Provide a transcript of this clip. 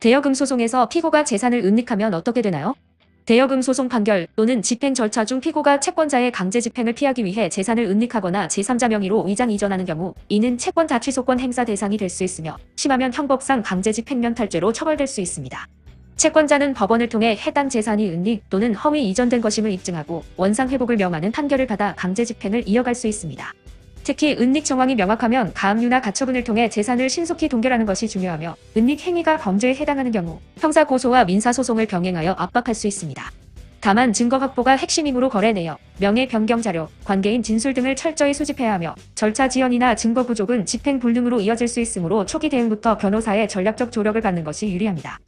대여금 소송에서 피고가 재산을 은닉하면 어떻게 되나요? 대여금 소송 판결 또는 집행 절차 중 피고가 채권자의 강제 집행을 피하기 위해 재산을 은닉하거나 제3자 명의로 위장 이전하는 경우 이는 채권자 취소권 행사 대상이 될 수 있으며 심하면 형법상 강제 집행면 탈죄로 처벌될 수 있습니다. 채권자는 법원을 통해 해당 재산이 은닉 또는 허위 이전된 것임을 입증하고 원상 회복을 명하는 판결을 받아 강제 집행을 이어갈 수 있습니다. 특히 은닉 정황이 명확하면 가압류나 가처분을 통해 재산을 신속히 동결하는 것이 중요하며 은닉 행위가 범죄에 해당하는 경우 형사 고소와 민사 소송을 병행하여 압박할 수 있습니다. 다만 증거 확보가 핵심이므로 거래 내역, 명예 변경 자료, 관계인 진술 등을 철저히 수집해야 하며 절차 지연이나 증거 부족은 집행 불능으로 이어질 수 있으므로 초기 대응부터 변호사의 전략적 조력을 갖는 것이 유리합니다.